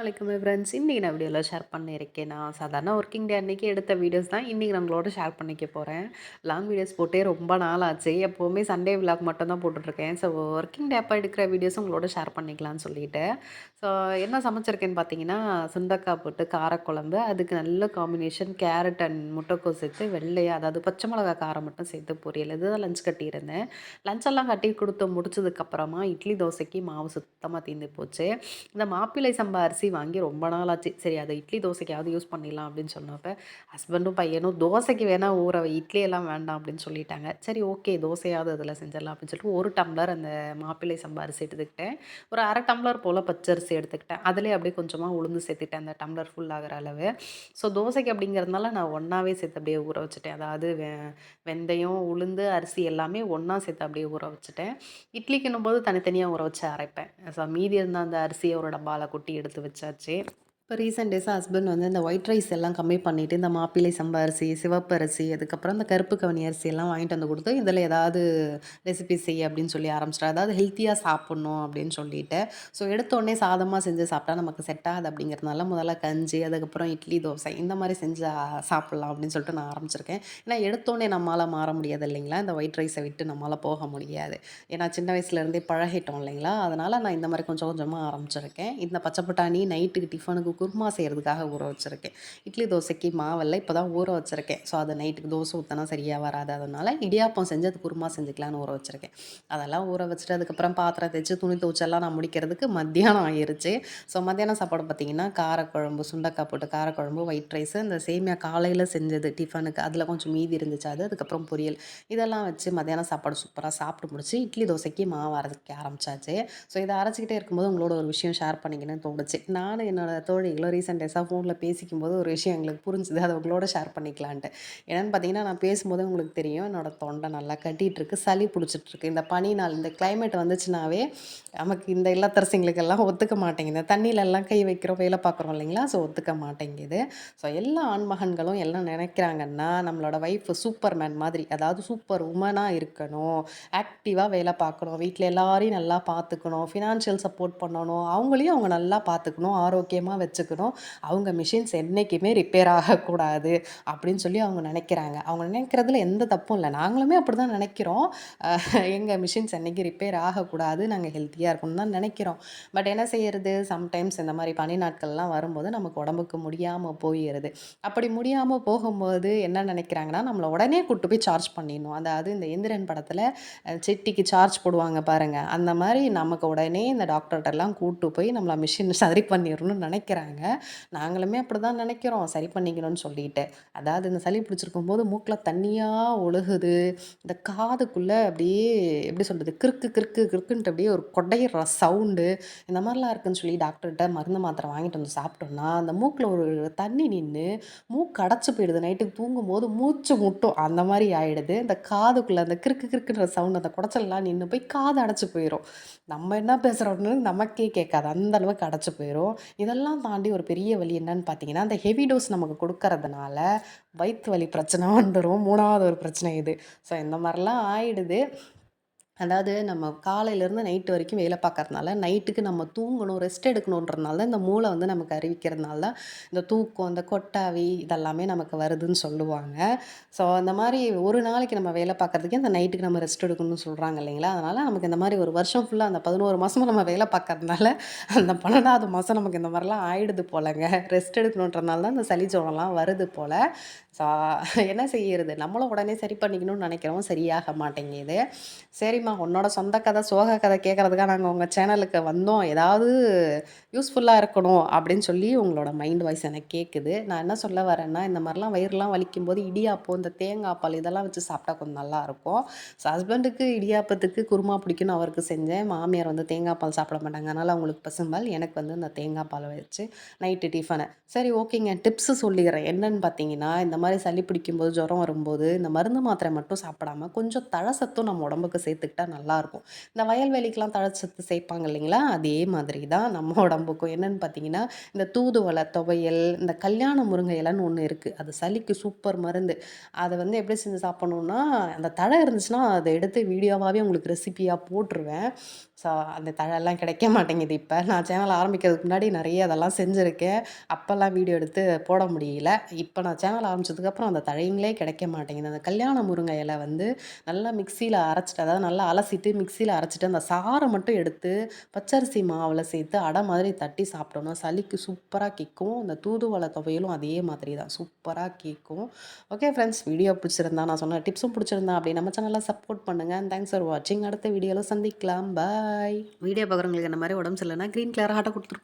நாளைக்கு ஃப்ரெண்ட்ஸ் இன்றைக்கி நான் வீடியோவில் ஷேர் பண்ணியிருக்கேன் நான் சாதாரண ஒர்க்கிங் டே அன்றைக்கி எடுத்த வீடியோஸ் தான் இன்றைக்கி நம்மளோட ஷேர் பண்ணிக்க போகிறேன் லாங் வீடியோஸ் போட்டே ரொம்ப நாள் ஆச்சு. எப்போவுமே சண்டே விலாக் மட்டும் தான் போட்டுட்ருக்கேன். ஸோ ஒர்க்கிங் டே அப்போ எடுக்கிற வீடியோஸ் உங்களோட ஷேர் பண்ணிக்கலாம்னு சொல்லிட்டு. ஸோ என்ன சமைச்சிருக்கேன்னு பார்த்தீங்கன்னா சுண்டக்காய் போட்டு காரக்குழம்பு அதுக்கு நல்ல காம்பினேஷன் கேரட் அண்ட் முட்டைக்கோஸ் சேர்த்து வெள்ளையாக அதாவது பச்சை மிளகா காரம் மட்டும் சேர்த்து பொரியல். இதுதான் லஞ்ச் கட்டியிருந்தேன். லஞ்செல்லாம் கட்டி கொடுத்து முடிச்சதுக்கப்புறமா இட்லி தோசைக்கு மாவு சுத்தமாக தீர்ந்து போச்சு. இந்த மாப்பிள்ளை சம்பா அரிசி வாங்கி ரொம்ப நாள் ஆச்சு சரி அதை இட்லி தோசைக்காவது யூஸ் பண்ணிடலாம் அப்படின்னு சொன்னப்போ ஹஸ்பண்டும் பையனும் தோசைக்கு வேணால் ஊற இட்லி எல்லாம் வேண்டாம் அப்படின்னு சொல்லிட்டாங்க. சரி ஓகே தோசையாவது அதில் செஞ்சிடலாம் அப்படின்னு சொல்லிட்டு ஒரு டம்ளர் அந்த மாப்பிள்ளை சம்பா அரிசி எடுத்துக்கிட்டேன். ஒரு அரை டம்ளர் போல் பச்சரிசி எடுத்துக்கிட்டேன். அதிலே அப்படியே கொஞ்சமாக உளுந்து சேர்த்துட்டேன் அந்த டம்ளர் ஃபுல் ஆகிற அளவு. ஸோ தோசைக்கு அப்படிங்கிறதுனால நான் ஒன்றாவே சேர்த்து அப்படியே ஊற வச்சுட்டேன். அதாவது வெ வெந்தயம் உளுந்து அரிசி எல்லாமே ஒன்றா சேர்த்து அப்படியே ஊற வச்சுட்டேன். இட்லிக்குன்னும் போது தனித்தனியாக ஊற வச்சு அரைப்பேன். ஸோ மீதி இருந்த அந்த அரிசியை ஒரு டப்பாவில் கொட்டி எடுத்து வச்சு வச்சாச்சு இப்போ ரீசெண்ட் டேஸாக ஹஸ்பண்ட் வந்து இந்த ஒயிட் ரைஸ் எல்லாம் கம்மி பண்ணிவிட்டு இந்த மாப்பிள்ளை சம்பா அரிசி சிவப்பு அரிசி அதுக்கப்புறம் இந்த கருப்பு கவனி அரிசி எல்லாம் வாங்கிட்டு வந்து கொடுத்து இதில் ஏதாவது ரெசிபி செய்ய அப்படின்னு சொல்லி ஆரம்பிச்சிட்டா அதாவது ஹெல்த்தியாக சாப்பிட்ணும் அப்படின்னு சொல்லிட்டு. ஸோ எடுத்தோடனே சாதமாக செஞ்சு சாப்பிட்டா நமக்கு செட் ஆகுது அப்படிங்கிறதுனால முதல்ல கஞ்சி அதுக்கப்புறம் இட்லி தோசை இந்த மாதிரி செஞ்சு சாப்பிட்லாம் அப்படின்னு சொல்லிட்டு நான் ஆரம்பிச்சிருக்கேன். ஏன்னா எடுத்தோடனே நம்மளால் மாற முடியாது இல்லைங்களா? இந்த ஒயிட் ரைஸை விட்டு நம்மளால் போக முடியாது. ஏன்னா சின்ன வயசுலேருந்தே பழகிட்டோம் இல்லைங்களா? அதனால் நான் இந்த மாதிரி கொஞ்சம் கொஞ்சமாக ஆரம்பிச்சிருக்கேன். இந்த பச்சை பட்டாணி நைட்டுக்கு டிஃபனுக்கு குருமா செய்கிறதுக்காக ஊற வச்சுருக்கேன். இட்லி தோசைக்கு மாவெல்லாம் இப்போ தான் ஊற வச்சுருக்கேன். ஸோ அதை நைட்டுக்கு தோசை ஊற்றினா சரியாக வராது. அதனால் இடியாப்பம் செஞ்சு அது குருமா செஞ்சுக்கலான்னு ஊற வச்சுருக்கேன். அதெல்லாம் ஊற வச்சுட்டு அதுக்கப்புறம் பாத்திரம் தைச்சு துணி துவச்செல்லாம் நான் முடிக்கிறதுக்கு மத்தியானம் ஆயிடுச்சு ஸோ மத்தியானம் சாப்பாடு பார்த்திங்கன்னா காரக்குழம்பு சுண்டக்காய் போட்டு காரக்குழம்பு ஒயிட் ரைஸு இந்த சேமியா காலையில் செஞ்சது டிஃபனுக்கு அதில் கொஞ்சம் மீதி இருந்துச்சு அது அதுக்கப்புறம் பொரியல். இதெல்லாம் வச்சு மத்தியானம் சாப்பாடு சூப்பராக சாப்பிட்டு முடிச்சு இட்லி தோசைக்கு மாவு அரைக்க ஆரம்பிச்சாச்சு. ஸோ இதை அரைச்சிக்கிட்டே இருக்கும்போது உங்களோட ஒரு விஷயம் ஷேர் பண்ணிக்கணும்னு தோணுச்சு. நானும் என்னோட தோழி நீங்களும் ரீசெண்ட் டேஸாக ஃபோனில் பேசிக்கும்போது ஒரு விஷயம் எங்களுக்கு புரிஞ்சுது. அதை உங்களோட ஷேர் பண்ணிக்கலான்ட்டு. என்னென்னு பார்த்தீங்கன்னா நான் பேசும்போது உங்களுக்கு தெரியும். என்னோடய தொண்டை நல்லா கட்டிகிட்ருக்கு சளி பிடிச்சிட்ருக்கு இந்த பனி நாள் இந்த கிளைமேட் வந்துச்சுனாவே நமக்கு இந்த இல்லத்தரசிங்களுக்கெல்லாம் ஒத்துக்க மாட்டேங்குது. தண்ணியிலெல்லாம் கை வைக்கிறோம் வேலை பார்க்குறோம் இல்லைங்களா? ஸோ ஒத்துக்க மாட்டேங்குது. ஸோ எல்லா ஆண்மகன்களும் எல்லாம் நினைக்கிறாங்கன்னா நம்மளோட ஒய்ஃப் சூப்பர் மேன் மாதிரி அதாவது சூப்பர் உமனாக இருக்கணும். ஆக்டிவாக வேலை பார்க்கணும். வீட்டில் எல்லாரையும் நல்லா பார்த்துக்கணும். ஃபினான்ஷியல் சப்போர்ட் பண்ணணும். அவங்களையும் அவங்க நல்லா பார்த்துக்கணும். ஆரோக்கியமாக வச்சு வச்சுக்கணும். அவங்க மிஷின்ஸ் என்றைக்குமே ரிப்பேர் ஆகக்கூடாது அப்படின்னு சொல்லி அவங்க நினைக்கிறாங்க. அவங்க நினைக்கிறதுல எந்த தப்பும் இல்லை. நாங்களுமே அப்படி தான் நினைக்கிறோம் எங்கள் மிஷின்ஸ் என்றைக்கு ரிப்பேர் ஆகக்கூடாது நாங்கள் ஹெல்த்தியாக இருக்கணும்னு தான் நினைக்கிறோம். பட் என்ன செய்யறது? சம்டைம்ஸ் இந்த மாதிரி பனி நாட்கள்லாம் வரும்போது நமக்கு உடம்புக்கு முடியாமல் போயிடுது. அப்படி முடியாமல் போகும்போது என்ன நினைக்கிறாங்கன்னா நம்மளை உடனே கூட்டு போய் சார்ஜ் பண்ணிடணும். அதாவது இந்த இந்திரன் படத்தில் செட்டிக்கு சார்ஜ் போடுவாங்க பாருங்கள் அந்த மாதிரி நமக்கு உடனே இந்த டாக்டர்கிட்டலாம் கூட்டு போய் நம்மளை மிஷின் சரி பண்ணிடணும்னு நினைக்கிறாங்க. நினைக்கிறாங்க. நாங்களுமே அப்படி தான் நினைக்கிறோம். சரி பண்ணிக்கணும்னு சொல்லிட்டு. அதாவது இந்த சளி பிடிச்சிருக்கும் போது மூக்கில் தண்ணியாக ஒழுகுது. இந்த காதுக்குள்ளே அப்படியே எப்படி சொல்கிறது கிறுக்கு கிறுக்கு கிறுக்குன்ட்டு அப்படியே ஒரு கொடையிற சவுண்டு. இந்த மாதிரிலாம் இருக்குன்னு சொல்லி டாக்டர்கிட்ட மருந்து மாத்திரை வாங்கிட்டு வந்து சாப்பிட்டோம்னா அந்த மூக்கில் ஒரு தண்ணி நின்று மூக்கு அடைச்சி போயிடுது. நைட்டுக்கு தூங்கும்போது மூச்சு முட்டும். அந்த மாதிரி ஆகிடுது இந்த காதுக்குள்ளே அந்த கிறுக்கு கிறுக்குன்ற சவுண்ட் அந்த குடைச்சல்லாம் நின்று போய் காது அடைச்சி போயிடும் நம்ம என்ன பேசுகிறோம்னு நமக்கே கேட்காது. அந்த அளவுக்கு அடைச்சி போயிடும் இதெல்லாம் தாண்டி ஒரு பெரிய வழி என்னன்னு பார்த்தீங்கன்னா அந்த ஹெவி டோஸ் நமக்கு கொடுக்கறதுனால வயிற்று வலி பிரச்சனை வந்துடும் மூணாவது ஒரு பிரச்சனை இது. ஸோ இந்த மாதிரிலாம் ஆயிடுது. அதாவது நம்ம காலையிலேருந்து நைட்டு வரைக்கும் வேலை பார்க்கறதுனால நைட்டுக்கு நம்ம தூங்கணும் ரெஸ்ட் எடுக்கணுன்றதுனால தான் இந்த மூளை வந்து நமக்கு அறிவிக்கிறதுனால தான் இந்த தூக்கம் இந்த கொட்டாவி இதெல்லாமே நமக்கு வருதுன்னு சொல்லுவாங்க. ஸோ அந்த மாதிரி ஒரு நாளைக்கு நம்ம வேலை பார்க்கறதுக்கே அந்த நைட்டுக்கு நம்ம ரெஸ்ட் எடுக்கணும்னு சொல்கிறாங்க இல்லைங்களா? அதனால் நமக்கு இந்த மாதிரி ஒரு வருஷம் ஃபுல்லாக அந்த பதினோரு மாதமும் நம்ம வேலை பார்க்கறதுனால அந்த பன்னெண்டாவது மாதம் நமக்கு இந்த மாதிரிலாம் ஆயிடுது போலங்க. ரெஸ்ட் எடுக்கணுன்றதுனால தான் இந்த சளி ஜுரம்லாம் வருது போல். ஸோ என்ன செய்யறது? நம்மளும் உடனே சரி பண்ணிக்கணும்னு நினைக்கிறோம் சரியாக மாட்டேங்குது. சரிம்மா உன்னோட சொந்த கதை சோக கதை கேட்குறதுக்காக நாங்கள் உங்கள் சேனலுக்கு வந்தோம். ஏதாவது யூஸ்ஃபுல்லாக இருக்கணும் அப்படின்னு சொல்லி உங்களோட மைண்ட் வாய்ஸ் எனக்கு கேட்குது நான் என்ன சொல்ல வரேன்னா இந்த மாதிரிலாம் வயிறுலாம் வலிக்கும் போது இடியாப்பம் இந்த தேங்காய் பால் இதெல்லாம் வச்சு சாப்பிட்டா கொஞ்சம் நல்லாயிருக்கும். ஸோ ஹஸ்பண்டுக்கு இடியாப்பத்துக்கு குருமா பிடிக்கும்னு அவருக்கு செஞ்சேன். மாமியார் வந்து தேங்காய் பால் சாப்பிட மாட்டாங்க. அதனால் அவங்களுக்கு பசும்பால் எனக்கு வந்து இந்த தேங்காய் பால் வச்சு நைட்டு டிஃபனை சரி ஓகேங்க. டிப்ஸு சொல்லிடுறேன். என்னன்னு பார்த்தீங்கன்னா இந்த மாதிரி சளி பிடிக்கும்போது ஜுரம் வரும்போது இந்த மருந்து மாத்திரை மட்டும் சாப்பிடாம கொஞ்சம் தழசத்தும் நம்ம உடம்புக்கு சேர்த்துக்கிட்டா சாப்பிட்டா நல்லாயிருக்கும் இந்த வயல்வெளிக்கெலாம் தழைச்சத்து சேர்ப்பாங்க இல்லைங்களா? அதே மாதிரி தான் நம்ம உடம்புக்கும். என்னென்னு பார்த்தீங்கன்னா இந்த தூதுவளை துவையல் இந்த கல்யாண முருங்கை இலைன்னு ஒன்று இருக்குது அது சளிக்கு சூப்பர் மருந்து. அதை வந்து எப்படி செஞ்சு சாப்பிட்ணுன்னா அந்த தழை இருந்துச்சுன்னா அதை எடுத்து வீடியோவாகவே உங்களுக்கு ரெசிபியாக போட்டுருவேன். ஸோ அந்த தழையெல்லாம் கிடைக்க மாட்டேங்குது இப்போ. நான் சேனல் ஆரம்பிக்கிறதுக்கு முன்னாடி நிறைய அதெல்லாம் செஞ்சுருக்கேன். அப்போல்லாம் வீடியோ எடுத்து போட முடியல. இப்போ நான் சேனல் ஆரம்பிச்சதுக்கப்புறம் அந்த தழைங்களே கிடைக்க மாட்டேங்குது. அந்த கல்யாண முருங்கை இலை வந்து நல்லா மிக்சியில் அரைச்சிட்டு அதாவது நல்லா அலசிட்டு மிக்சியில் அரைச்சிட்டு அந்த சாறை மட்டும் எடுத்து பச்சரிசி மாவில் சேர்த்து அடை மாதிரி தட்டி சாப்பிட்டோம்னா சளிக்கு சூப்பராக கேட்கும். இந்த தூதுவளை துவையலும் அதே மாதிரி தான். சூப்பராக கேட்கும். ஓகே ஃப்ரெண்ட்ஸ் வீடியோ பிடிச்சிருந்தா நான் சொன்ன டிப்ஸும் பிடிச்சிருந்தா அப்படி நம்ம சேனலில் சப்போர்ட் பண்ணுங்கள் தேங்க்ஸ் ஃபார் வாட்சிங் அடுத்த வீடியோவில் சந்திக்கலாம். பாய் வீடியோ பார்க்குறவங்களுக்கு இந்த மாதிரி உடம்பு சரியில்லைன்னா க்ரீன் கலர் ஹாட்டை கொடுத்துருக்கோம்